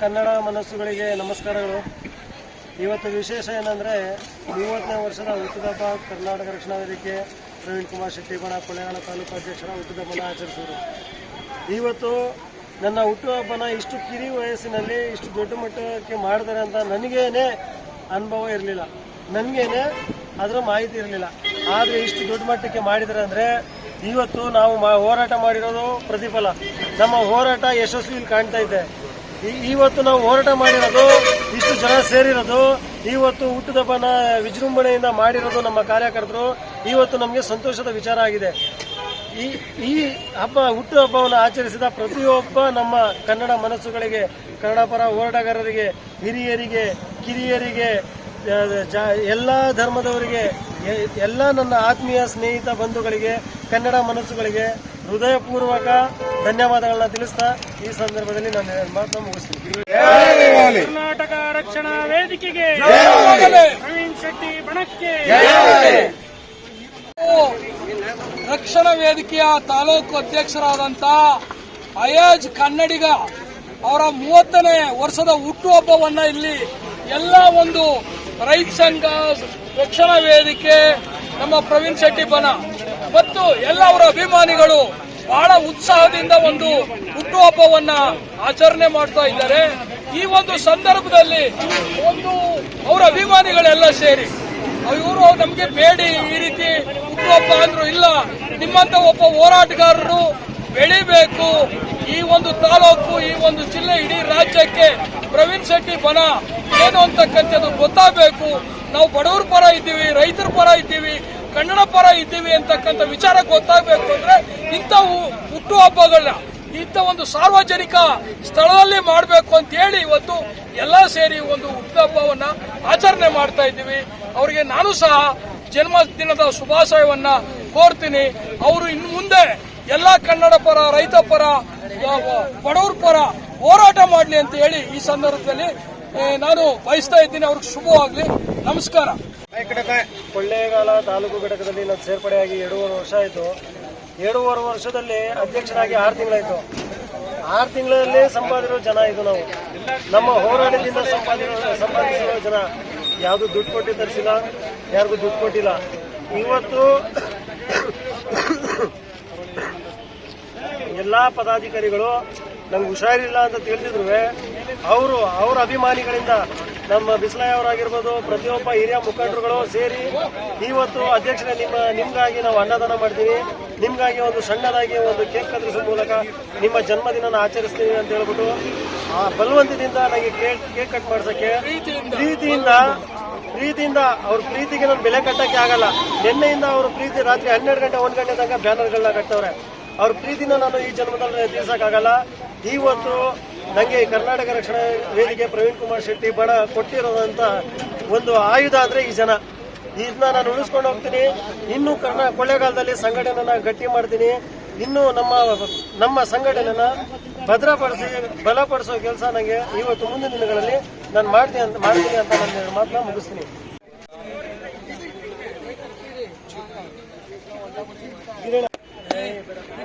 ಕನ್ನಡ ಮನಸ್ಸುಗಳಿಗೆ ನಮಸ್ಕಾರಗಳು. ಇವತ್ತು ವಿಶೇಷ ಏನಂದರೆ, ಮೂವತ್ತನೇ ವರ್ಷದ ಹುಟ್ಟುಹಬ್ಬ ಕರ್ನಾಟಕ ರಕ್ಷಣಾ ವೇದಿಕೆ, ಪ್ರವೀಣ್ ಕುಮಾರ್ ಶೆಟ್ಟಿ ಬಣ ಕೊಳ್ಳೇಗಾಲ ತಾಲೂಕು ಅಧ್ಯಕ್ಷರ ಹುಟ್ಟುಹಬ್ಬನ ಆಚರಿಸಿದರು ಇವತ್ತು ನನ್ನ ಹುಟ್ಟುಹಬ್ಬನ ಇಷ್ಟು ಕಿರಿ ವಯಸ್ಸಿನಲ್ಲಿ, ಇಷ್ಟು ದೊಡ್ಡ ಮಟ್ಟಕ್ಕೆ ಮಾಡಿದ್ದಾರೆ ಅಂತ ನನಗೇನೆ ಅನುಭವ ಇರಲಿಲ್ಲ. ನನಗೇನೆ ಅದರ ಮಾಹಿತಿ ಇರಲಿಲ್ಲ. ಆದರೆ ಇಷ್ಟು ದೊಡ್ಡ ಮಟ್ಟಕ್ಕೆ ಮಾಡಿದ್ದಾರೆ ಅಂದರೆ, ಇವತ್ತು ನಾವು ಹೋರಾಟ ಮಾಡಿರೋದು ಪ್ರತಿಫಲ. ನಮ್ಮ ಹೋರಾಟ ಯಶಸ್ವಿ ಇಲ್ಲಿ ಕಾಣ್ತಾ ಇದೆ. ಇವತ್ತು ನಾವು ಹೋರಾಟ ಮಾಡಿರೋದು, ಇಷ್ಟು ಜನ ಸೇರಿರೋದು, ಇವತ್ತು ಹುಟ್ಟಿದಬ್ಬನ ವಿಜೃಂಭಣೆಯಿಂದ ಮಾಡಿರೋದು ನಮ್ಮ ಕಾರ್ಯಕರ್ತರು. ಇವತ್ತು ನಮಗೆ ಸಂತೋಷದ ವಿಚಾರ ಆಗಿದೆ. ಈ ಈ ಹಬ್ಬ ಹುಟ್ಟುಹಬ್ಬವನ್ನು ಆಚರಿಸಿದ ಪ್ರತಿಯೊಬ್ಬ ನಮ್ಮ ಕನ್ನಡ ಮನಸ್ಸುಗಳಿಗೆ ಕನ್ನಡ ಪರ ಹೋರಾಟಗಾರರಿಗೆ, ಹಿರಿಯರಿಗೆ, ಕಿರಿಯರಿಗೆ ಎಲ್ಲ ಧರ್ಮದವರಿಗೆ ಎಲ್ಲ ನನ್ನ ಆತ್ಮೀಯ ಸ್ನೇಹಿತ ಬಂಧುಗಳಿಗೆ, ಕನ್ನಡ ಮನಸ್ಸುಗಳಿಗೆ ಹೃದಯಪೂರ್ವಕ ಧನ್ಯವಾದಗಳನ್ನ ತಿಳಿಸ್ತಾ ಈ ಸಂದರ್ಭದಲ್ಲಿ ನಾನು ಮಾತನ್ನು ಮುಗಿಸ್ತೀನಿ. ಕರ್ನಾಟಕ ರಕ್ಷಣಾ ವೇದಿಕೆಗೆ ಪ್ರವೀಣ್ ಶೆಟ್ಟಿ ಬಣಕ್ಕೆ. ರಕ್ಷಣಾ ವೇದಿಕೆಯ ತಾಲೂಕು ಅಧ್ಯಕ್ಷರಾದಂಥ ಅಯಾಜ್ ಕನ್ನಡಿಗ ಅವರ ಮೂವತ್ತನೇ ವರ್ಷದ ಹುಟ್ಟುಹಬ್ಬವನ್ನ ಇಲ್ಲಿ ಎಲ್ಲ ಒಂದು ರೈತ ಸಂಘ ರಕ್ಷಣಾ ವೇದಿಕೆ ನಮ್ಮ ಪ್ರವೀಣ್ ಶೆಟ್ಟಿ ಬನ ಮತ್ತು ಎಲ್ಲ ಅವರ ಅಭಿಮಾನಿಗಳು ಬಹಳ ಉತ್ಸಾಹದಿಂದ ಒಂದು ಹುಟ್ಟುಹಬ್ಬವನ್ನ ಆಚರಣೆ ಮಾಡ್ತಾ ಇದ್ದಾರೆ. ಈ ಒಂದು ಸಂದರ್ಭದಲ್ಲಿ ಒಂದು ಅವರ ಅಭಿಮಾನಿಗಳೆಲ್ಲ ಸೇರಿ ಇವರು ನಮಗೆ ಬೇಡಿ, ಈ ರೀತಿ ಹುಟ್ಟುಹಬ್ಬ ಅಂದ್ರು ಇಲ್ಲ. ನಿಮ್ಮಂತ ಒಬ್ಬ ಹೋರಾಟಗಾರರು ಬೆಳಿಬೇಕು. ಈ ಒಂದು ತಾಲೂಕು, ಈ ಒಂದು ಜಿಲ್ಲೆ ಇಡೀ ರಾಜ್ಯಕ್ಕೆ ಪ್ರವೀಣ್ ಶೆಟ್ಟಿ ಬನ ಏನು ಅಂತಕ್ಕಂಥದ್ದು ಗೊತ್ತಾಗಬೇಕು. ನಾವು ಬಡವರ ಪರ ಇದ್ದೀವಿ, ರೈತರ ಪರ ಇದ್ದೀವಿ. ಕನ್ನಡ ಪರ ಇದ್ದೀವಿ ಅಂತಕ್ಕಂಥ ವಿಚಾರ ಗೊತ್ತಾಗಬೇಕು ಅಂದ್ರೆ ಇಂಥವು ಹುಟ್ಟುಹಬ್ಬಗಳನ್ನ ಇಂಥ ಒಂದು ಸಾರ್ವಜನಿಕ ಸ್ಥಳದಲ್ಲಿ ಮಾಡಬೇಕು ಅಂತ ಹೇಳಿ ಇವತ್ತು ಎಲ್ಲ ಸೇರಿ ಒಂದು ಹುಟ್ಟುಹಬ್ಬವನ್ನ ಆಚರಣೆ ಮಾಡ್ತಾ ಇದ್ದೀವಿ. ಅವರಿಗೆ ನಾನು ಸಹ ಜನ್ಮದಿನದ ಶುಭಾಶಯವನ್ನ ಕೋರ್ತೀನಿ. ಅವರು ಇನ್ನು ಮುಂದೆ ಎಲ್ಲ ಕನ್ನಡ ಪರ, ರೈತ ಪರ ಬಡವ್ರ ಪರ ಹೋರಾಟ ಮಾಡಲಿ ಅಂತ ಹೇಳಿ ಈ ಸಂದರ್ಭದಲ್ಲಿ ನಾನು ಬಯಸ್ತಾ ಇದ್ದೀನಿ. ಅವ್ರಿಗೆ ಶುಭವಾಗ್ಲಿ. ನಮಸ್ಕಾರ. ಕೊಳ್ಳೇಗಾಲ ತಾಲೂಕು ಘಟಕದಲ್ಲಿ ನಾನು ಸೇರ್ಪಡೆಯಾಗಿ ಎರಡೂವರೆ ವರ್ಷ ಆಯಿತು. ಎರಡೂವರೆ ವರ್ಷದಲ್ಲಿ ಅಧ್ಯಕ್ಷರಾಗಿ ಆರು ತಿಂಗಳಾಯಿತು. ಆರು ತಿಂಗಳಲ್ಲಿ ಸಂಪಾದಿರೋ ಜನ ಇದು ನಾವು. ನಮ್ಮ ಹೋರಾಟದಿಂದ ಸಂಪಾದಿರೋ, ಸಂಪಾದಿಸಿರೋ ಜನ. ಯಾವುದು ದುಡ್ಡು ಕೊಟ್ಟು ತರಿಸಿಲ್ಲ, ಯಾರಿಗೂ ದುಡ್ಡು ಕೊಟ್ಟಿಲ್ಲ. ಇವತ್ತು ಎಲ್ಲ ಪದಾಧಿಕಾರಿಗಳು, ನಂಗೆ ಹುಷಾರಿಲ್ಲ ಅಂತ ತಿಳಿದಿದ್ರು ಅವರು, ಅವರ ಅಭಿಮಾನಿಗಳಿಂದ ನಮ್ಮ ಬಿಸ್ಲಾಯ್ ಅವರಾಗಿರ್ಬೋದು, ಪ್ರತಿಯೊಬ್ಬ ಹಿರಿಯ ಮುಖಂಡರುಗಳು ಸೇರಿ ಇವತ್ತು ಅಧ್ಯಕ್ಷರೇ, ನಿಮ್ಮ, ನಿಮ್ಗಾಗಿ ನಾವು ಅನ್ನದಾನ ಮಾಡ್ತೀವಿ. ನಿಮ್ಗಾಗಿ ಒಂದು ಸಣ್ಣದಾಗಿ ಒಂದು ಕೇಕ್ ಕತ್ತರಿಸೋ ಮೂಲಕ ನಿಮ್ಮ ಜನ್ಮದಿನ ಆಚರಿಸ್ತೀವಿ ಅಂತ ಹೇಳ್ಬಿಟ್ಟು, ಆ ಬಲವಂತದಿಂದ ನನಗೆ ಕೇಕ್ ಕೇಕ್ ಕಟ್ ಮಾಡ್ಸಕ್ಕೆ ಪ್ರೀತಿಯಿಂದ ಪ್ರೀತಿಯಿಂದ ಅವ್ರ ಪ್ರೀತಿಗೆ ನಾನು ಬೆಲೆ ಕಟ್ಟಕ್ಕೆ ಆಗಲ್ಲ. ನಿನ್ನೆಯಿಂದ ಅವ್ರ ಪ್ರೀತಿ ರಾತ್ರಿ ಹನ್ನೆರಡು ಗಂಟೆ, ಒಂದು ಗಂಟೆ ತನಕ ಬ್ಯಾನರ್ಗಳನ್ನ ಕಟ್ಟವ್ರೆ ಅವ್ರ ಪ್ರೀತಿನ ನಾನು ಈ ಜನ್ಮದಲ್ಲಿ ತಿಳಿಸಕ್ಕಾಗಲ್ಲ ಇವತ್ತು ನನಗೆ ಕರ್ನಾಟಕ ರಕ್ಷಣಾ ವೇದಿಕೆ ಪ್ರವೀಣ್ ಕುಮಾರ್ ಶೆಟ್ಟಿ ಬಡ ಕೊಟ್ಟಿರೋದಂತ ಒಂದು ಆಯುಧ ಅಂದ್ರೆ ಈ ಜನ. ಇದನ್ನ ನಾನು ಉಳಿಸ್ಕೊಂಡು ಹೋಗ್ತೀನಿ. ಇನ್ನು ಕರ್ನಾ ಕೊಳ್ಳೇಗಾಲದಲ್ಲಿ ಸಂಘಟನೆನ ಗಟ್ಟಿ ಮಾಡ್ತೀನಿ. ಇನ್ನು ನಮ್ಮ ನಮ್ಮ ಸಂಘಟನೆನ ಭದ್ರಪಡಿಸಿ, ಬಲಪಡಿಸೋ ಕೆಲಸ ನನಗೆ ಇವತ್ತು ಮುಂದಿನ ದಿನಗಳಲ್ಲಿ ನಾನು ಮಾಡ್ತೀನಿ ಅಂತ ಮಾಡ್ತೀನಿ ಅಂತ ನನ್ನ ಮಾತ್ರ ಮುಗಿಸ್ತೀನಿ.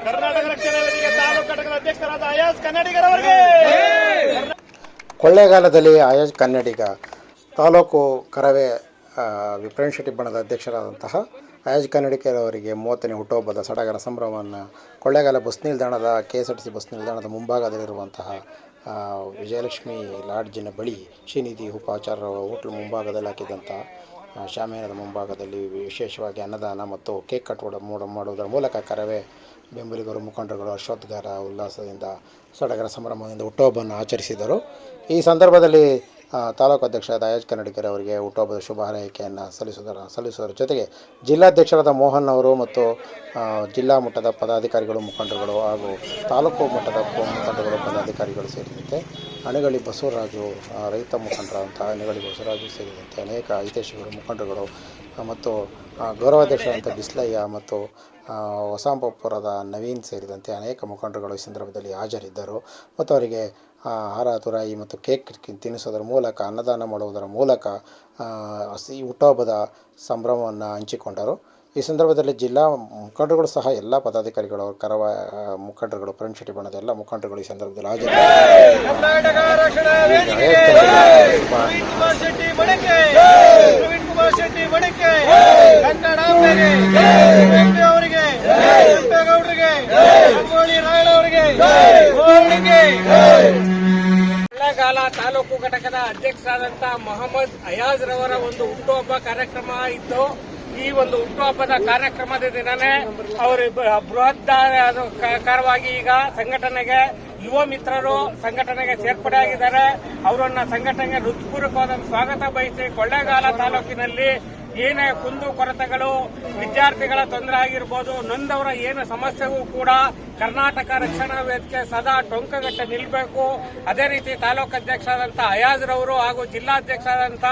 ಕರ್ನಾಟಕ ರಕ್ಷಣಾ ತಾಲೂಕು ಅಧ್ಯಕ್ಷರಾದ ಅಯಾಜ್ ಕನ್ನಡಿಗರವರಿಗೆ ಕೊಳ್ಳೇಗಾಲದಲ್ಲಿ ಆಯಾಜ್ ಕನ್ನಡಿಗ ತಾಲೂಕು ಕರವೇ ವಿಪ್ರೇಣ್ ಶೆಟ್ಟಿ ಬಣದ ಅಧ್ಯಕ್ಷರಾದಂತಹ ಆಯಾಜ್ ಕನ್ನಡಿಗರವರಿಗೆ ಮೂವತ್ತನೇ ಹುಟ್ಟುಹಬ್ಬದ ಸಡಗರ ಸಂಭ್ರಮವನ್ನು ಕೊಳ್ಳೇಗಾಲ ಬಸ್ ನಿಲ್ದಾಣದ K S R T C bus ನಿಲ್ದಾಣದ ಮುಂಭಾಗದಲ್ಲಿರುವಂತಹ ವಿಜಯಲಕ್ಷ್ಮಿ ಲಾಡ್ಜಿನ ಬಳಿ ಶ್ರೀನಿಧಿ ಉಪಾಚಾರ್ಯ ಹೋಟ್ಲು ಮುಂಭಾಗದಲ್ಲಿ ಹಾಕಿದಂಥ ಆ, ಶಾಮಿಯಾನದ ಮುಂಭಾಗದಲ್ಲಿ ವಿಶೇಷವಾಗಿ ಅನ್ನದಾನ ಮತ್ತು ಕೇಕ್ ಕಟ್ ಮೂಡ ಮಾಡುವುದರ ಮೂಲಕ ಕರವೇ ಬೆಂಬಲಿಗರು, ಮುಖಂಡರುಗಳು ಅಶ್ವತ್ಥಗಾರ ಉಲ್ಲಾಸದಿಂದ ಸಡಗರ ಸಂಭ್ರಮದಿಂದ ಹುಟ್ಟುಹಬ್ಬವನ್ನು ಆಚರಿಸಿದರು. ಈ ಸಂದರ್ಭದಲ್ಲಿ ತಾಲೂಕು ಅಧ್ಯಕ್ಷರಾದ ದಯಾಜ್ ಕನ್ನಡಿಗರ್ ಅವರಿಗೆ ಹುಟ್ಟುಹಬ್ಬದ ಶುಭ ಹಾರೈಕೆಯನ್ನು ಸಲ್ಲಿಸುವುದರ ಸಲ್ಲಿಸುವುದರ ಜೊತೆಗೆ ಜಿಲ್ಲಾಧ್ಯಕ್ಷರಾದ ಮೋಹನ್ ಅವರು ಮತ್ತು ಜಿಲ್ಲಾ ಮಟ್ಟದ ಪದಾಧಿಕಾರಿಗಳು, ಮುಖಂಡರುಗಳು ಹಾಗೂ ತಾಲೂಕು ಮಟ್ಟದ ಮುಖಂಡರುಗಳು, ಪದಾಧಿಕಾರಿಗಳು ಸೇರಿದಂತೆ ಅಣಗಳಿ ಬಸವರಾಜು ರೈತ ಮುಖಂಡರಾದಂಥ ಅಣಗಳಿ ಬಸವರಾಜು ಸೇರಿದಂತೆ ಅನೇಕ ಹಿತೈಷಿಗಳು, ಮುಖಂಡರುಗಳು ಮತ್ತು ಗೌರವಾಧ್ಯಕ್ಷರಾದಂಥ ಬಿಸ್ಲಯ್ಯ ಮತ್ತು ಆ, ಹೊಸಂಪುರದ ನವೀನ್ ಸೇರಿದಂತೆ ಅನೇಕ ಮುಖಂಡರುಗಳು ಈ ಸಂದರ್ಭದಲ್ಲಿ ಹಾಜರಿದ್ದರು ಮತ್ತು ಅವರಿಗೆ ಆಹಾರ ಹಾರ ತುರಾಯಿ ಮತ್ತು ಕೇಕ್ ತಿನ್ನಿಸೋದ್ರ ಮೂಲಕ ಅನ್ನದಾನ ಮಾಡುವುದರ ಮೂಲಕ ಈ ಹುಟ್ಟುಹಬ್ಬದ ಸಂಭ್ರಮವನ್ನು ಹಂಚಿಕೊಂಡರು ಈ ಸಂದರ್ಭದಲ್ಲಿ ಜಿಲ್ಲಾ ಮುಖಂಡರುಗಳು ಸಹ ಎಲ್ಲ ಪದಾಧಿಕಾರಿಗಳು ಕರವ ಮುಖಂಡರುಗಳು ಪ್ರಣಶೆಟ್ಟಿ ಬಣ್ಣದ ಎಲ್ಲ ಮುಖಂಡರುಗಳು ಈ ಸಂದರ್ಭದಲ್ಲಿ ಹಾಜರಿದ್ದರು ಕರ್ನಾಟಕ ರಕ್ಷಣಾ ವೇದಿಕೆ ಪ್ರವೀಣ್ ಕುಮಾರ್ ಶೆಟ್ಟಿ ಮಡಿಕೆ ಪ್ರವೀಣ್ ಕುಮಾರ್ ಶೆಟ್ಟಿ ಮಡಿಕೆ ಕನ್ನಡಾಂಬೆಗೆ ವೆಂಕಟ ಅವರಿಗೆ. ಕೆಂಪೇಗೌಡರಿಗೆ ಸಂಗೊಳ್ಳಿ ರಾಯಣ್ಣ ಅವರಿಗೆ ಅವರಿಗೆ ಕೊಳ್ಳೇಗಾಲ ತಾಲೂಕು ಘಟಕದ ಅಧ್ಯಕ್ಷರಾದಂತ ಮೊಹಮ್ಮದ್ ಅಯಾಜ್ ರವರ ಒಂದು ಹುಟ್ಟುಹಬ್ಬ ಕಾರ್ಯಕ್ರಮ ಇತ್ತು. ಈ ಒಂದು ಹುಟ್ಟುಹಬ್ಬದ ಕಾರ್ಯಕ್ರಮದ ದಿನನೇ ಅವರು ಬೃಹತ್ತಾರವಾಗಿ ಈಗ ಸಂಘಟನೆಗೆ ಯುವ ಮಿತ್ರರು ಸಂಘಟನೆಗೆ ಸೇರ್ಪಡೆ ಆಗಿದ್ದಾರೆ ಅವರನ್ನ ಸಂಘಟನೆಗೆ ಹೃತ್ಪೂರ್ವಕವಾದ ಸ್ವಾಗತ ಬಯಸಿ ಕೊಳ್ಳೇಗಾಲ ತಾಲೂಕಿನಲ್ಲಿ ಏನೇ ಕುಂದು ಕೊರತೆಗಳು, ವಿದ್ಯಾರ್ಥಿಗಳ ತೊಂದರೆ ಆಗಿರ್ಬೋದು, ನೊಂದವರ ಏನು ಸಮಸ್ಯೆಗೂ ಕೂಡ ಕರ್ನಾಟಕ ರಕ್ಷಣಾ ವೇದಿಕೆ ಸದಾ ಟೊಂಕಗಟ್ಟೆ ನಿಲ್ಲಬೇಕು ಅದೇ ರೀತಿ ತಾಲೂಕು ಅಧ್ಯಕ್ಷರಾದಂಥ ಅಯಾಜ್ರವರು ಹಾಗೂ ಜಿಲ್ಲಾಧ್ಯಕ್ಷರಾದಂಥ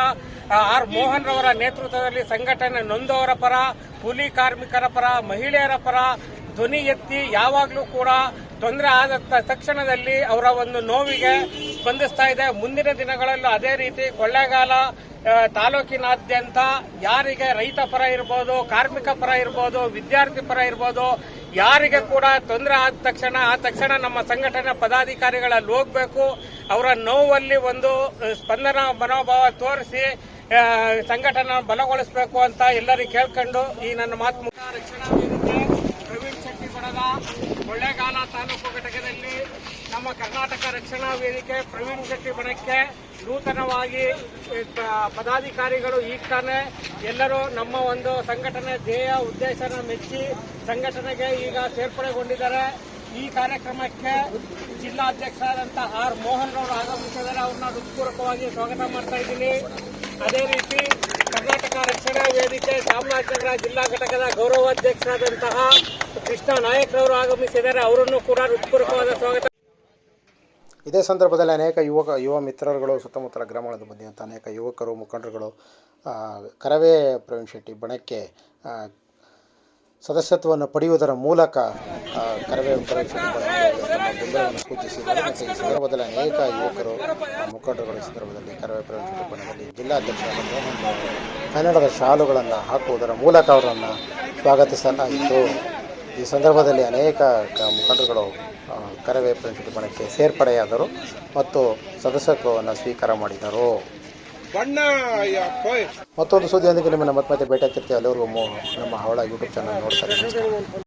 ಆರ್ ಮೋಹನ್ ರವರ ನೇತೃತ್ವದಲ್ಲಿ ಸಂಘಟನೆ ನೊಂದವರ ಪರ, ಕೂಲಿ ಕಾರ್ಮಿಕರ ಪರ, ಮಹಿಳೆಯರ ಪರ, ಧ್ವನಿ ಎತ್ತಿ ಯಾವಾಗಲೂ ಕೂಡ ತೊಂದರೆ ಆದ ತಕ್ಷಣದಲ್ಲಿ ಅವರ ಒಂದು ನೋವಿಗೆ ಸ್ಪಂದಿಸ್ತಾ ಇದೆ. ಮುಂದಿನ ದಿನಗಳಲ್ಲೂ ಅದೇ ರೀತಿ ಕೊಳ್ಳೇಗಾಲ ತಾಲೂಕಿನಾದ್ಯಂತ ಯಾರಿಗೆ ರೈತ ಪರ ಇರ್ಬೋದು, ಕಾರ್ಮಿಕ ಪರ ಇರ್ಬೋದು, ವಿದ್ಯಾರ್ಥಿ ಪರ ಇರ್ಬೋದು, ಯಾರಿಗೆ ಕೂಡ ತೊಂದರೆ ಆದ ತಕ್ಷಣ ಆ ತಕ್ಷಣ ನಮ್ಮ ಸಂಘಟನೆ ಪದಾಧಿಕಾರಿಗಳಲ್ಲಿ ಹೋಗಬೇಕು. ಅವರ ನೋವಲ್ಲಿ ಒಂದು ಸ್ಪಂದನ ಮನೋಭಾವ ತೋರಿಸಿ ಸಂಘಟನೆ ಬಲಗೊಳಿಸಬೇಕು ಅಂತ ಎಲ್ಲರಿಗೂ ಕೇಳ್ಕೊಂಡು ಈ ನನ್ನ ಮಾತು ರಕ್ಷಣಾ ಬಣದ ಕೊಳ್ಳೇಗಾಲ ತಾಲೂಕು ಘಟಕದಲ್ಲಿ ನಮ್ಮ ಕರ್ನಾಟಕ ರಕ್ಷಣಾ ವೇದಿಕೆ ಪ್ರವೀಣ್ ಶೆಟ್ಟಿ ಬಣಕ್ಕೆ ನೂತನವಾಗಿ ಪದಾಧಿಕಾರಿಗಳು ಈಗ ತಾನೇ ಎಲ್ಲರೂ ನಮ್ಮ ಒಂದು ಸಂಘಟನೆ ಧ್ಯೇಯ ಉದ್ದೇಶನ ಮೆಚ್ಚಿ ಸಂಘಟನೆಗೆ ಈಗ ಸೇರ್ಪಡೆಗೊಂಡಿದ್ದಾರೆ. ಈ ಕಾರ್ಯಕ್ರಮಕ್ಕೆ ಜಿಲ್ಲಾಧ್ಯಕ್ಷರಾದಂಥ ಆರ್ ಮೋಹನ್ ರವರು ಆಗಮಿಸಿದರೆ ಅವ್ರನ್ನ ಹೃತ್ಪೂರ್ವಕವಾಗಿ ಸ್ವಾಗತ ಮಾಡ್ತಾ ಇದ್ದೀನಿ. ಅದೇ ರೀತಿ ಕರ್ನಾಟಕ ರಕ್ಷಣಾ ವೇದಿಕೆ ಚಾಮರಾಜನಗರ ಜಿಲ್ಲಾ ಘಟಕದ ಗೌರವಾಧ್ಯಕ್ಷರಾದಂತಹ ಕೃಷ್ಣ ನಾಯಕ್ ಅವರು ಆಗಮಿಸಿದ್ದಾರೆ. ಅವರನ್ನು ಕೂಡ ಹೃತ್ಪೂರ್ವಕವಾದ ಸ್ವಾಗತ. ಇದೇ ಸಂದರ್ಭದಲ್ಲಿ ಅನೇಕ ಯುವಕ, ಯುವ ಮಿತ್ರರುಗಳು, ಸುತ್ತಮುತ್ತಲ ಗ್ರಾಮಗಳಿಂದ ಬಂದಿರುವಂಥ ಅನೇಕ ಯುವಕರು, ಮುಖಂಡರುಗಳು ಕರವೇ ಪ್ರವೀಣ್ ಶೆಟ್ಟಿ, ಬಣಕ್ಕೆ ಸದಸ್ಯತ್ವವನ್ನು ಪಡೆಯುವುದರ ಮೂಲಕ ಕರವೇ ಬೆಂಬಲವನ್ನು ಸೂಚಿಸಿದ್ದಾರೆ ಮತ್ತು ಈ ಸಂದರ್ಭದಲ್ಲಿ ಅನೇಕ ಯುವಕರು ಮುಖಂಡರುಗಳ ಸಂದರ್ಭದಲ್ಲಿ ಕರವೇ ಪ್ರವೇಶ ಬಣ್ಣದಲ್ಲಿ ಅವರು ಕನ್ನಡದ ಶಾಲುಗಳನ್ನು ಹಾಕುವುದರ ಮೂಲಕ ಅವರನ್ನು ಸ್ವಾಗತಿಸಲಾಯಿತು. ಈ ಸಂದರ್ಭದಲ್ಲಿ ಅನೇಕ ಮುಖಂಡರುಗಳು ಕರವೇ ಪ್ರವೇಶ ಬಣಕ್ಕೆ ಸೇರ್ಪಡೆಯಾದರು ಮತ್ತು ಸದಸ್ಯತ್ವವನ್ನು ಸ್ವೀಕಾರ ಮಾಡಿದರು. ಮತ್ತೊಂದು ಸುದ್ದಿಯೊಂದಿಗೆ ನಿಮ್ಮನ್ನು ಮತ್ತೆ ಮತ್ತೆ ಭೇಟಿ ಆಗ್ತಿರ್ತೀವಿ. ಅಲ್ಲಿವರೆಗೂ ನಮ್ಮ ಹವಳ ಯೂಟ್ಯೂಬ್ ಚಾನಲ್ ನೋಡ್ತಾರೆ